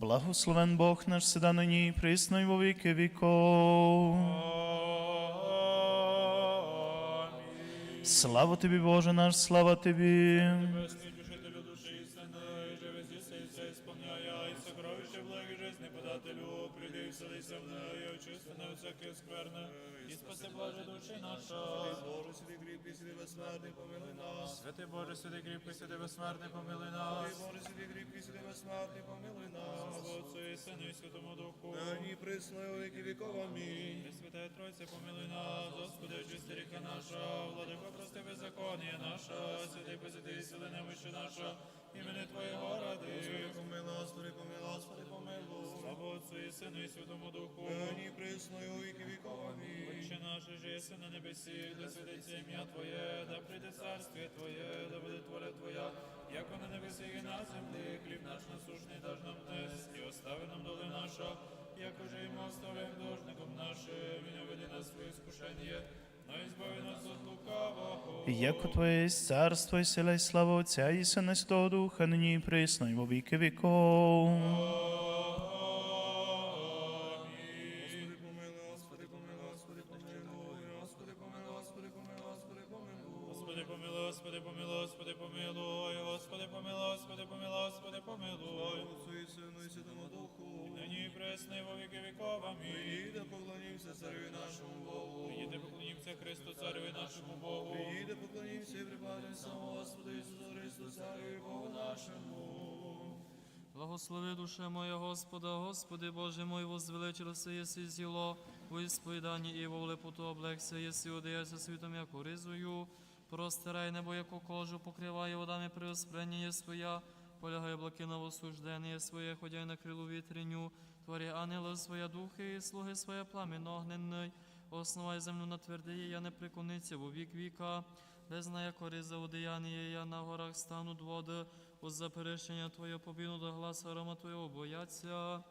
Благословен Бог наш седа нині і присно й во віки віков. Слава тобі, Боже наш, слава тобі. Подателю, прийди і вселися в неї, очисти на всяке скверне, і спаси блаже душі наша. Боже, святий кріпкий, святий безсмертний, помилуй нас. Святий Боже, святий кріпкий, святий безсмертний, помилуй нас. Боже, святий кріпкий, святий безсмертний, помилуй нас. Слава Отцю і Сину і Святому Духу. Нині присно і во віки віков, амінь. Пресвятая Тройця, помилуй нас, Господи, очисти ріка наша, владико, прости беззаконія наша, святий посвятий сили немощі наша, імени Твоєго ради. Помилуй, Господи, помилуй, Господи, помилуй. Слава Отцю і Сину і Святому Духу. Нині присно і во віки віков, амінь. Отче наше же єси на небесі, да святиться ім'я Твоє, да прийде царствие Твоє, да буде воля Твоя, як на небесі і на землі, хліб наш насушний даж нам днес, і остави нам доли наша, як уже і ми оставляємо должником нашим, і не веди нас в своє Яко Твоє є царство і сила і слава Отця і Сина і Святого Духа, нині і присно і во віки віков. І самому Господу Ісусу Христу, цареві Богу нашому. Благослови душе моя Господа, Господи Боже мой, возвеличилося єси зіло, во ісповіданні і во лепоту облегся, єси одеяся світом, як ризою, простирай небо, яку кожу, покриває водами преоспрення своя, полягає блаки на осуждення своє, ходяй на крилу вітреню, творі ангела своя духи, і слуги своє пламен огненний, основай землю на твердиє, я не прикониться во вік віка, без знає кориза одеяння, я на горах стануть води, От заперечення Твоє побіну до гласа рома Твоєго бояться.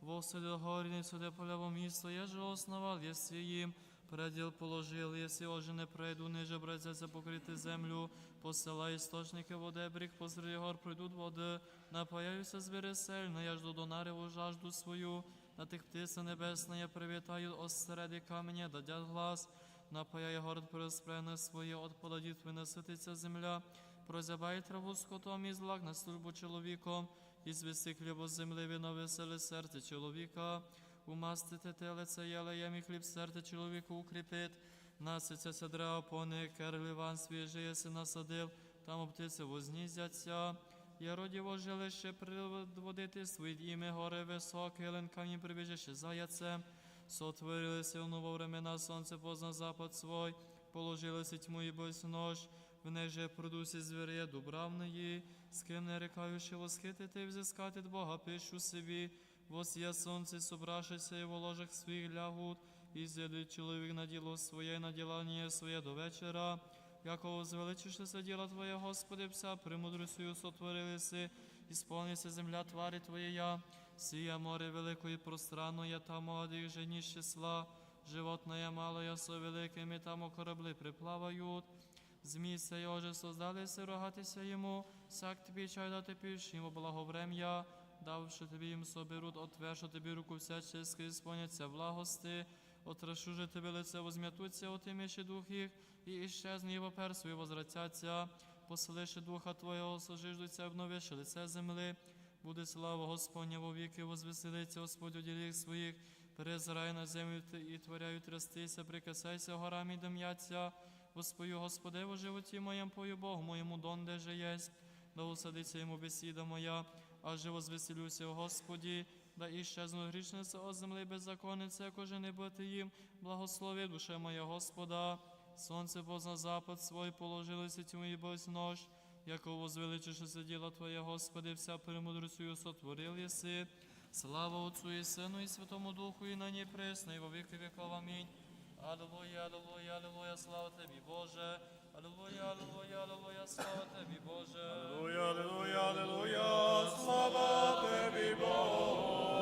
Восади горні сюди поляво місто, я же основал, єси їм, преділ положил, єси оже не пройду, ниже братяться покрити землю, посила істочники води, бріг посреди гор пройдуть води, напаяюся звіри сильно, я жду до нареву жажду свою, на тих птиці небесне я привітаю, осереди каменя дадять глас, напаяє город переспрене своє, от поладів винесититься земля, прозябай траву скотом і злак на службу чоловіком, і звести хлібо з земли, вино веселе серце чоловіка, умастити телеце ялеєм і хліб серце чоловіку укріпить, наситься дерева пони, керліван свіжий єси насадив, там оптиці вознізяться. Я родіво жилище приводити свої ім'я гори високе, ленкані прибіжище заяцем, сотворилися в ново времена, сонце позна запад свой, положилися тьму і бойсь нож, в неї же продусі звір'я дубравної, з ким не рекаючи восхитити і взискати Бога, пишу собі, восія сонце, собрашися і в ложах своїх лягут, і з'їде чоловік на діло своє, на ділання своє до вечора. Якого звеличишся діла Твоє, Господи, вся премудростю сотворилися, і сповниться земля твари Твоєя, сія море велико і пространно, я там молодих жені з числа, животное мало, я со великими там корабли приплавають. Змійся його же создалися рогатися йому, сак тобі чай дати піш, йому благоврем'я, давши тобі їм соберуть, отвершу тобі руку всячески, сповняться благости, отрашу же тебе лице возм'ятуться, отиміші дух їх, і іщезні його персу, і возвратяться, поселиши духа Твого, сожиждуться, обновиши лице земли, буде слава Господня во віки, возвеселиться Господь у діліх своїх, перезирай на землю і творяю трястися, прикасайся горами і дом'яться, Воспою Господи, во животі моєм пою Богу моєму донде же єсть, да усадиться йому бесіда моя, аже возвеселюся Господі, да іщезну грішниця о землі беззаконниця, якоже не бути їм, благослови душе моя Господа, сонце позна запад свой, положилися тьму і бось нож, яко возвеличишся діла Твоє, Господи, вся премудростю сотворил єси. Слава Отцу і Сину, і Святому Духу, і нині присно, і во віки віков. Амінь. Аллилуйя, аллилуйя, аллилуйя, слава Тобі, Боже. Аллилуйя, аллилуйя, аллилуйя, слава Тобі, Боже. Аллилуйя, аллилуйя, аллилуйя, слава Тобі, Боже.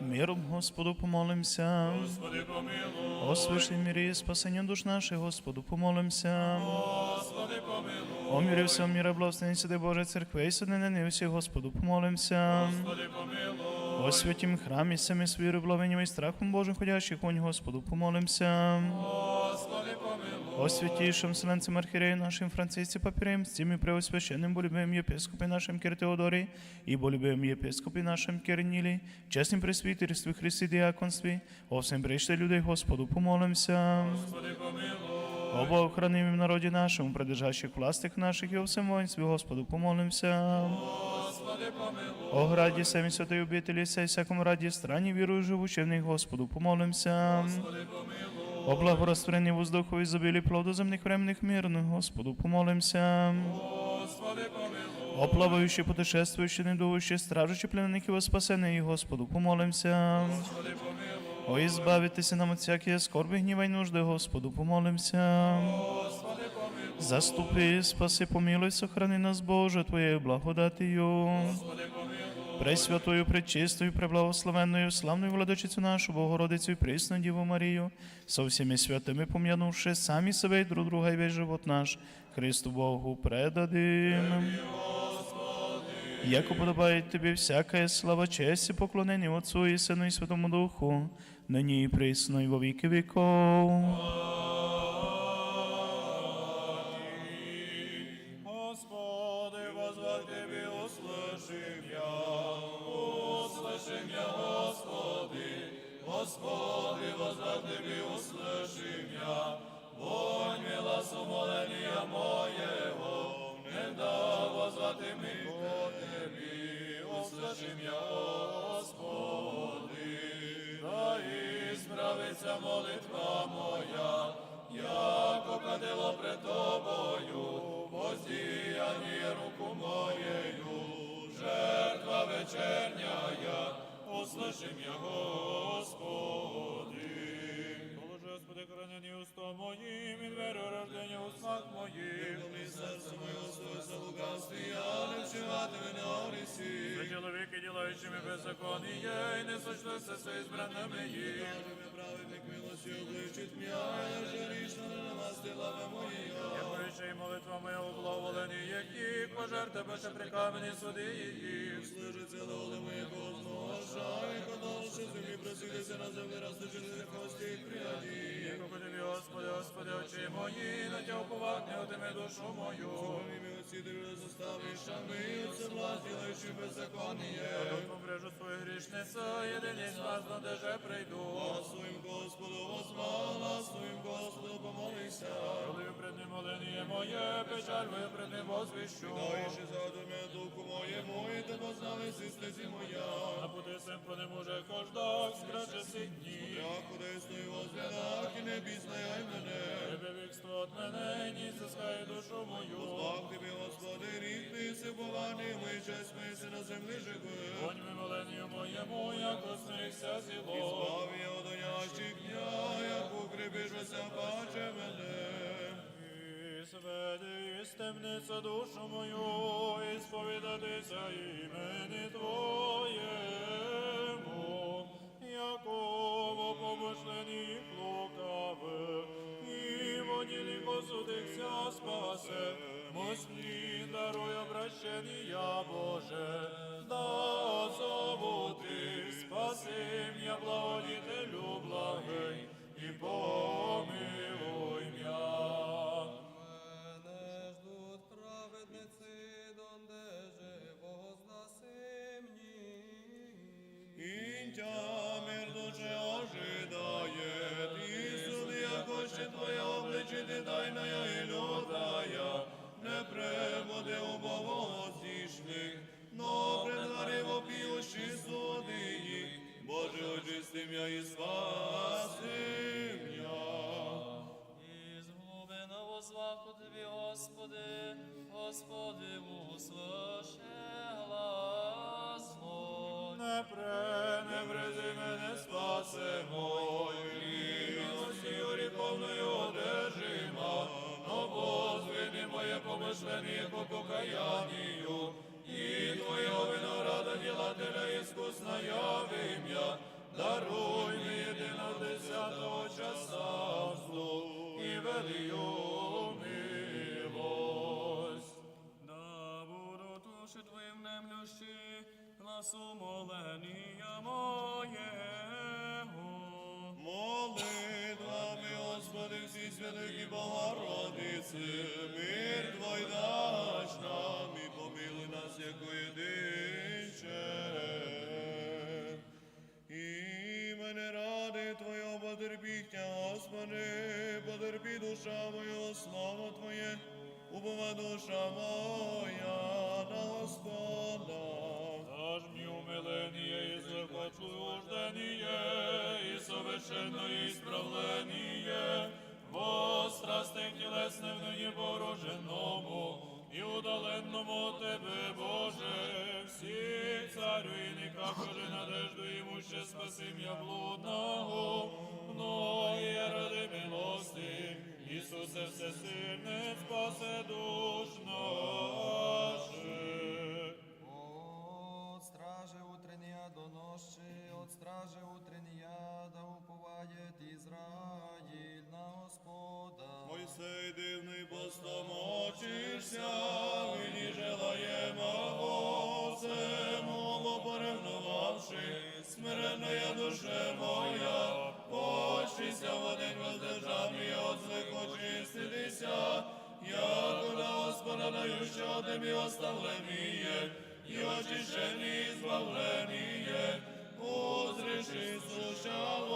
Миром Господу помолимся. Господи помилуй, О святій мірі спасення душ наших, Господу помолимся. Господи помилуй, О мірі всього міра, благословенці, де Боже, церкви, і судини, не всі, Господу, помолимся. Господи, помилуй. О святім храмі, самі з вірою, і страхом Божим, ходящих вонь, Господу, помолимся. Господи, помилуй. О святейшем вселенцем архиерею нашим Франциске Папиреем, с тем и преосвященным болюбим епископе нашим Кир Теодорий, и болюбим епископе нашим Кирнилий, честным пресвитерстве Христе диаконстве, о всем прежде людей Господу помолимся. Господи, помилуй. О Богохранимом народе нашему, придержащих властях наших о всем воинстве Господу помолимся. Господи, помилуй. О граді самі святої обителі, сей всякому раді страні вірую живучи в них Господу помолимся. Господи, помилуй. О благорастворенні воздуху і забілі плоду земних временних мирних, Господу помолимся. Господи, помилуй. О плаваючі, путешествуючі, недуючі, стражучі пленників, спасений, Господу помолимся. Господи, помилуй. О, ізбавитися нам от всякої скорби, гніва й нужди, Господу помолимся. Господи, помилуй. Заступи, спаси, помилуй, сохрани нас, Боже, Твоєю благодатію. Господи, помилуй. Пресвятою, пречистою, преблагословенною, славною владичицю нашу, Богородицю і присну Діву Марію, со всіми святими пом'янувши самі себе і друг друга і весь живот наш, Христу Богу предадим. Яко подобає тобі всяка слава, честь і поклонення Отцу і Сину і Святому Духу, нині і присно, і во віки віков. услышим Чоловіки, ділаючими беззаконніє, і не сочлися з избранними їх. праведник милості обличить м'я, я жарішно не намастила мої. Я поріши і молитва моя у благоволені, які пожер тебе ще при камені суди її. Служить целе оле моє кожного шай, кодол, що землі просидися на землі, растучи з кості і пряді. Яко тобі, Господи, Господи, очі мої, на тя уповать не отиме душу мою. Своїми заставиш, а ми все власть, ділаючи беззаконніє. Побрежу свою грішниця, єдиний з вас, на де прийду. Своїм Господу возвала, своїм Господу помолися. Коли пред ним молення моє, печаль моє пред ним возвіщу. Даєш і задуме моєму, і познали стезі моя. На пути сим по нему же кождак, скраче си дні. Я куди стою возглядах, і не бізнає мене. Тебе вікство от мене, ні зискає душу мою. Слав тобі, Господи, рік ти си пований, ми честь ми си на землі живи. Вонь ми моленню моєму, як осміхся зіло. І збав я од онящих дня, як укріпишся, баче мене. І сведи із темниця душу мою, і сповідатися імені Твоєму, якого помишлені лукавих, і вонілі посудихся спасе, Москві даруй обращення Боже, да зову ти, спаси м'я, благодітелю благий, і помилуй покаянию, и Твоего винограда делателя искусная вымя, даруй мне единого десятого часа и велию милость. Да будут уши Твои внемлющи, гласу моления моего. Молитвами, Господи, всі святих і мир Твой дай нас, як єдище. Імени ради Твого потерпіття, Господи, потерпі душа моя, слава Твоє, убова душа моя на Господа. Даж мне умиление и захочуждение, и совершенное исправление, во страстях телесных ныне пороженному, и удаленному Тебе, Боже, всі царю и никак же надежду имуще спасим я блудного, но и ради милости, Ісусе всесильне, спасе душ наших. От стражи утренняя до ночи, от стражи утренняя да уповает Израиль на Мойсей дивний постомочишся, мені желаємо всему поревнувавши, смиренная душе моя, почтися в день воздержаний, от злих очиститися, як на Господа дающего тебе оставление, и очищение, избавление, узреши слушало,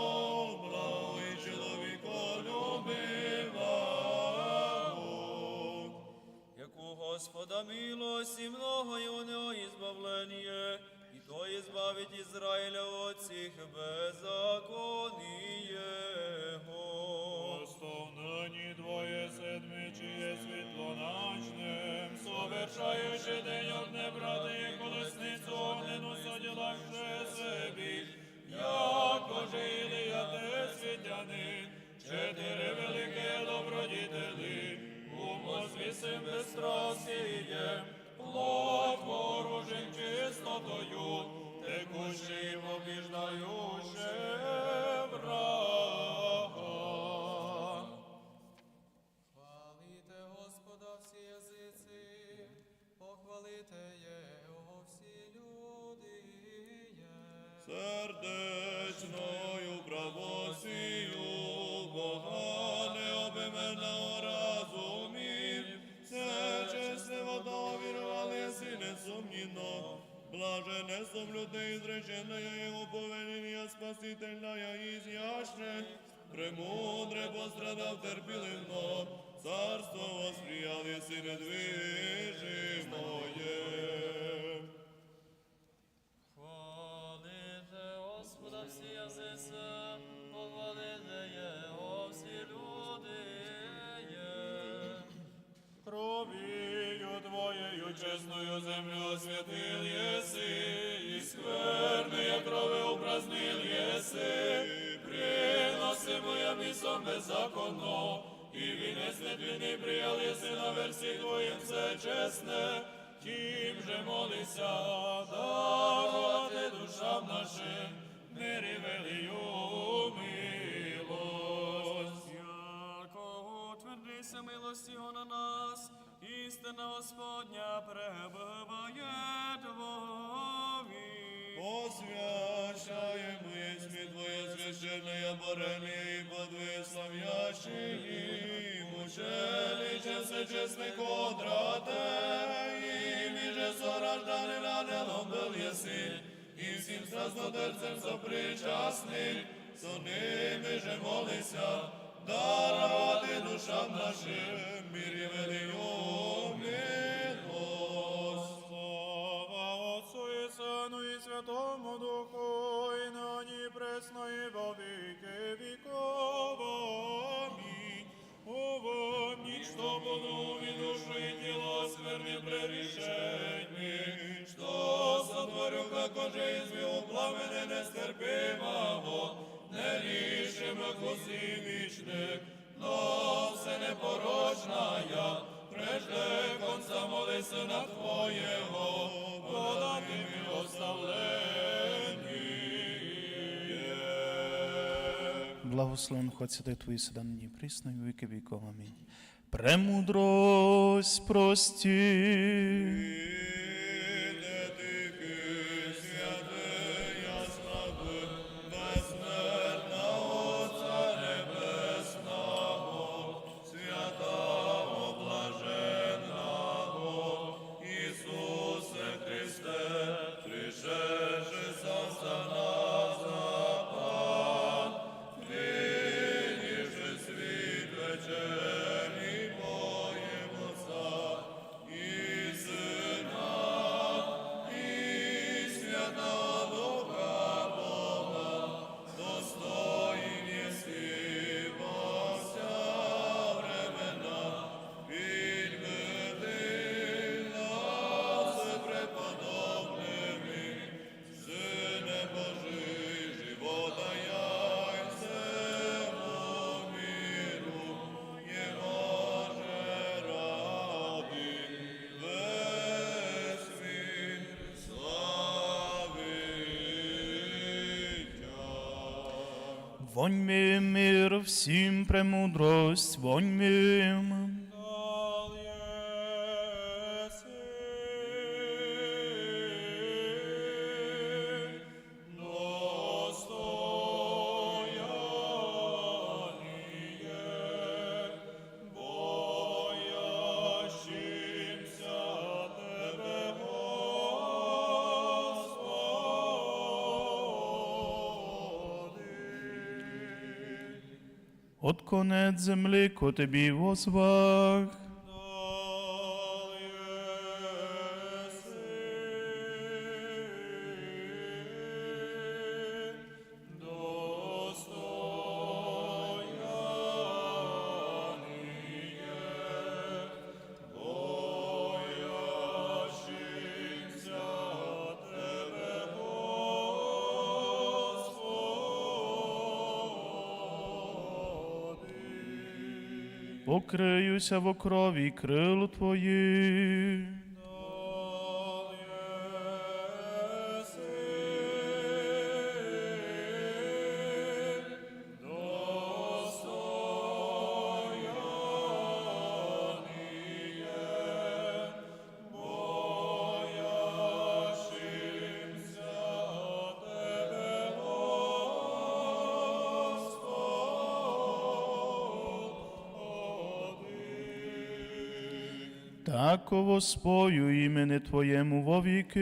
Господа милости много и у него избавление, и то избавить Израиля от всех беззаконий его. Основні двоє седмичі світло ночним, совершаючи день огне, брати, колесницю огнену соділавши собі, як Ілія те світяни, чотири велике добродітелі, умозвісим безстрасіє, плод ворожим чистотою, текущим обіждающе врага. Хвалите Господа всі язиці, похвалите Його всі люди. Сердечною правосію блажене сом людей зреченая Його повеління, спасительная і зяшне, премудре пострадав терпіливно, царство восприял, єси недвижимоє. Хвалите Господа всі язиці, похвалите Його всі люди. Кровію Чесною землю освятил єси, і скверної крови упразднил єси, приносимо я місом беззаконно, і вінець нетлінний приял єси на версі Твоїм все чесне, тим же молися, дарувати душам нашим, мирі велію милость. Якого твердися милості на нас, істина Господня пребуває Твові. Освящаем есмі Твоє священное борение и подвисловящий мучеличе все честный кодрате, ими же сорождали ангелом был еси, и всім страстнотерцем сопричастний, со ними же молися, дарувати душам нашим мирі милость. Слава Отцу і Сину і Святому Духу, і нині пресно, і во віки віков. Амінь. Увомніть, що буду і душу, і тіло сверни прерішеньми, що сотворю, как же извел пламени нестерпимого, не рішим, як вічних, но все непорочная, прежде конца молися на Твоєго, подати милословлення. Благословен Хоть Святой Твої сюда нині присно віки віков. Амінь. Премудрость прости. Вонь мир всім премудрость, вонь мим. Конець земли ко тобі возвах. Покриюся в крові крил твоїх. Таково спою імени Твоєму вовіки.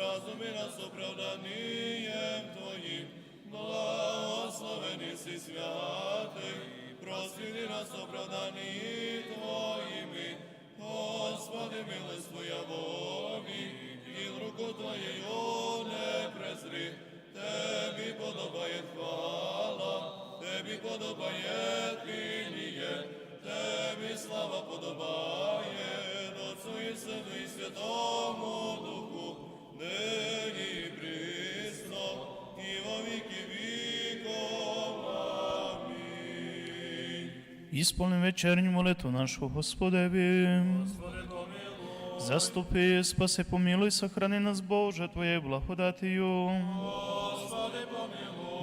В разумі нас оправданням Твоїм. Благословені си, святий, просвіти нас оправданні Твоїми. Господи, милость Твоя вові, і руку Твоєю не презри. Тебі подобає хвала, Тебі подобає пініє, Тебі слава подобає, Отцу і Сину і Святому Духу, нині і присно, і во віки. Амінь. Вечерню молитву нашу Господеві. Заступи, спаси, помилуй, сохрани нас, Боже, Твоєю благодатію.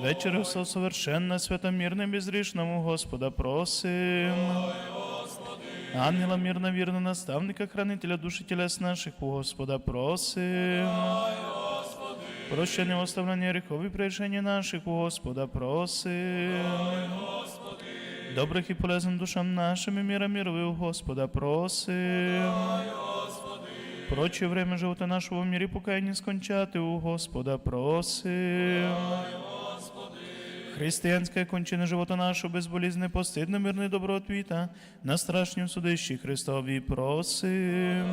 Вечерю все совершенна, свята, мирна, безрішному Господа просим. Ангела мирна, вірна, наставника, хранителя душі тілес наших, у Господа просим. Прощення, оставлення і приречення наших, у Господа просим. Добрих і полезних душам нашим і міра мирови у Господа просим. Проче время живота нашого в мірі покаяння скончати у Господа просим. Християнське кончини живота нашого безболізне, постидне, мирне добротвіта, на страшнім судищі Христові просим.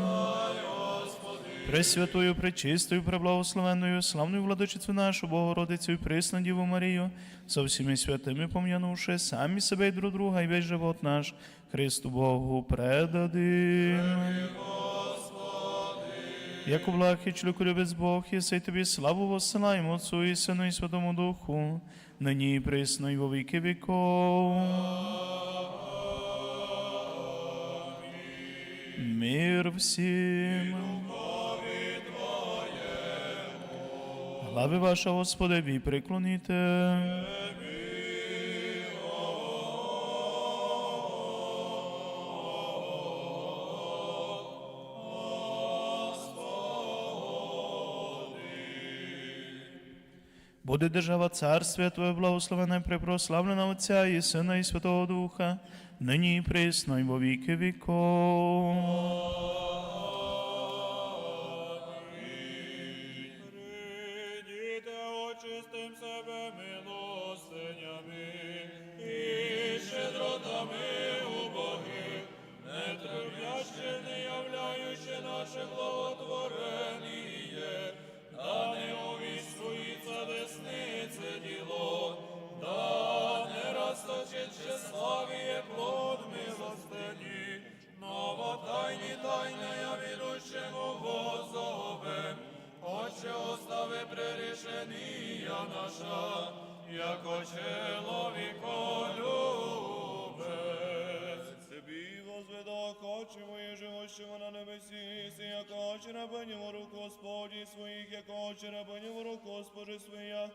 Пресвятою, пречистою, преблагословенною, славною владичицю нашу, Богородицю присну Діву Марію, со всіми святими пом'янувши самі себе і друг друга, і весь живот наш Христу Богу предадим. Як благ і чоловіку Бог, єси тобі славу воссилаємо Отцу і Сину і Святому Духу, нині і присно і во віков. Мир всім. Глави ваша, Господеві, приклоніте. Буде держава царствия Твоє благословена препрославлена Отця і Сина і Святого Духа, нині і присно, і во віки віков. Яко чоловіко любець. Себі возведа очі мої живущого на небесі, си, яко очі рабинів рук Господі своїх, яко очі рабинів рук Господи своя,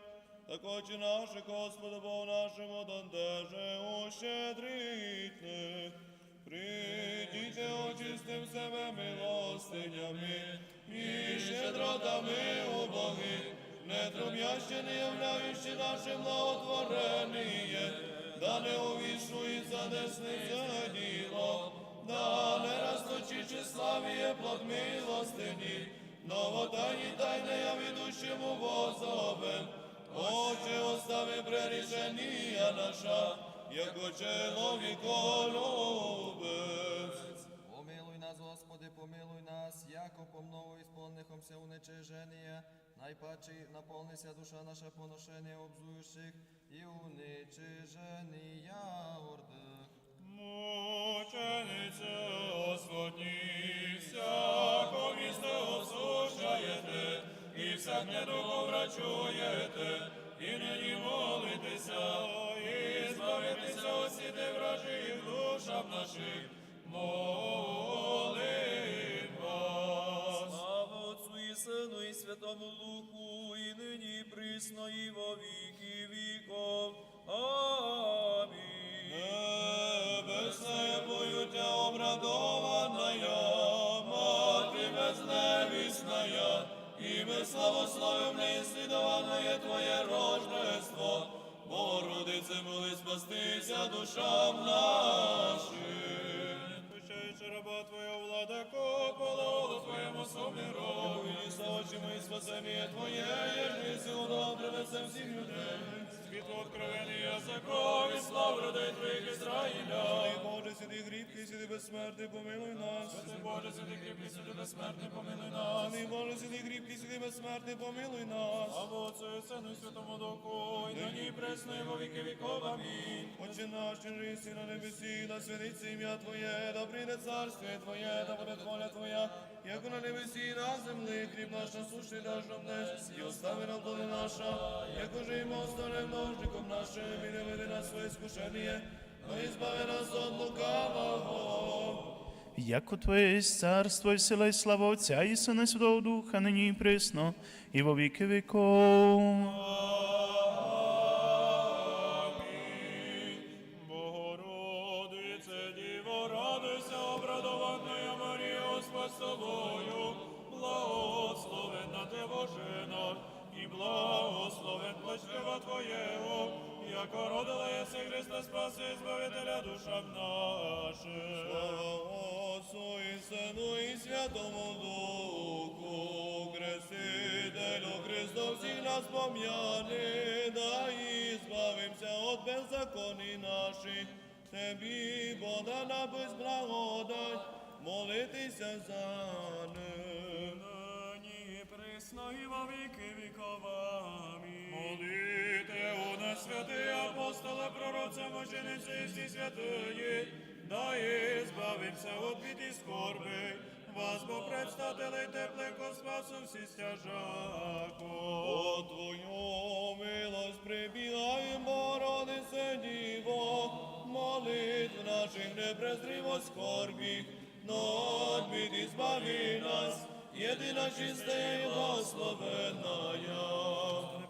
так очі наших, Господа Бога нашого, донде ущедріть. Прийдіте, очистим себе милостинями і щедротами убогих, не трубяще, не являючи наше благотворення, да не увішується десниця діло, да не розточичи славіє плод милостині, новотайні тайне я ведущему возовем, Отче, остави прерішення наша, яко чоловіко любець. Помилуй нас, Господи, помилуй нас, яко помнову ісполнихомся уничиження, найпаче наповнися душа наша поношення обзуючих і уничиження ордих. Мученице Господні, всяко місто осушаєте, і всяк недуго врачуєте, і нині молитеся, і збавитеся осіти вражих душам наших, молим Сину і Святому Духу, і нині і присно, і во віки віков. Амінь. Небесная поютя обрадованная, Мати безневісная, і ми славословим неіслідованное Твоє рождество, Богородице, моли спастися душам нашим. Пущаючи раба Твоя владико, пололу Твоєму суміру. І очі ми спасення Твоє, єжні силу добре всіх людей. Світло откровення язиков і слав родей Твоїх Ізраїля. Ти, Боже, сиди грібкий, сиди безсмертний, помилуй нас. Ти, Боже, сиди кріпкий, сиди безсмертний, помилуй нас. Ти, Боже, сиди грібкий, сиди безсмертний, помилуй нас. Слава Отцю і Сину і Святому Духу, і нині і пресно, і во віки віков. Амінь. Отче наш, що жиси на небесі, да святиться ім'я Твоє, да прийде царствие Твоє, да буде воля Твоя, як на небесі на землі, хліб наш насущний даш нам днес, і остави нам доля наша, як уже ми оставляємо множником нашим, і не веди нас своє скушення, но избави нас от лукавого. Яко Твоє есть царство і сила і слава Отця і Сина і Святого Духа, нині і присно, і во віки віков. От беззаконій наших. Тебі, Бога, на безблагодать, молитися за ним. Нині присно і во віки віков. Амінь. Молите у нас святий апостоли, пророця, мучениці і всі святої, да і збавимося від біди скорби, вас бо предстателей теплих спасу всі стяжаку. О Твою милость прибігаємо, Богородице Діво, молитв наших не презрімо скорбі, но от біди збави нас, єдина чиста і благословенная.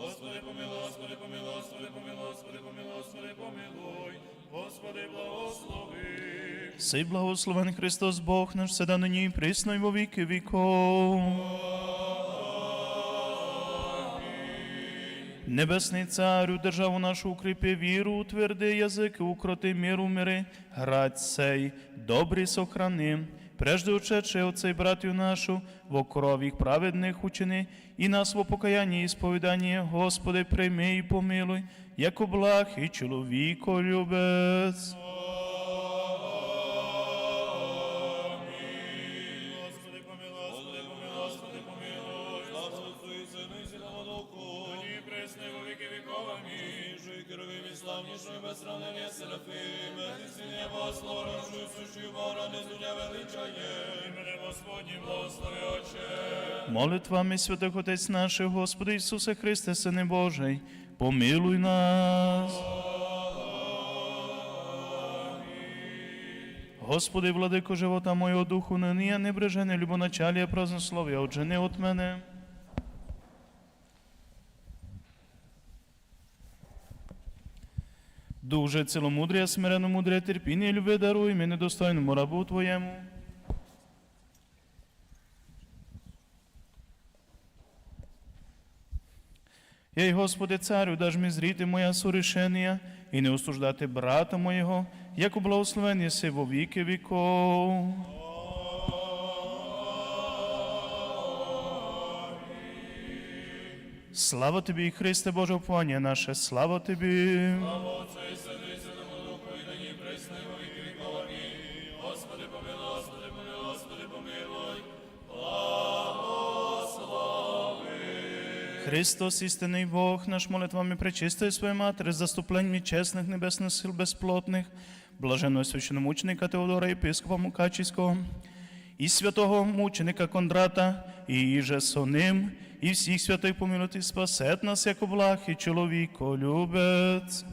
Господи, помилуй, Господи, помилуй, Господи, помилуй, Господи, помилуй, Господи, помилуй. Господи, благослови. Сей благословен Христос Бог наш, седа нині і присно й во віки віков. Небесний царю, державу нашу укріпи віру, утверди язики, укроти міру мири, грать сей, добрі сохрани. Прежде учече оцей братю нашу, во крові праведних учини, і нас во покаянні і сповіданні, Господи, прийми і помилуй, як благ і чоловіко любець. Славнішою без сравнення Серафим. Ти си небо, слорожу, сущу бора, не зуня величає. Імене Господні, благослови Отче. Молитвами святих Отець наших, Господи Ісусе Христе, Сине Божий, помилуй нас. Господи, владико живота моєго духу, нині я небрежене любоначалія празднослов'я, отжени от мене. Дуже ціломудрія, смиренно мудря, терпіння, люби даруй мені достойному рабу Твоєму. Ей, Господи, царю, даж ми зріти моя сорішення і не осуждати брата моєго, як у благословенні си во віки віков. Слава тобі, Христе Боже, пані наше, слава тобі. Отце Христос, істинний Бог, наш молитвами пречистої своєї матері, з чесних небесних сил безплотних, блаженного священомученика Теодора єпископа Мукачівського, і святого мученика Кондрата, і іже соним, і всіх святих помилуйте, спасет нас, як благ і чоловіко любець.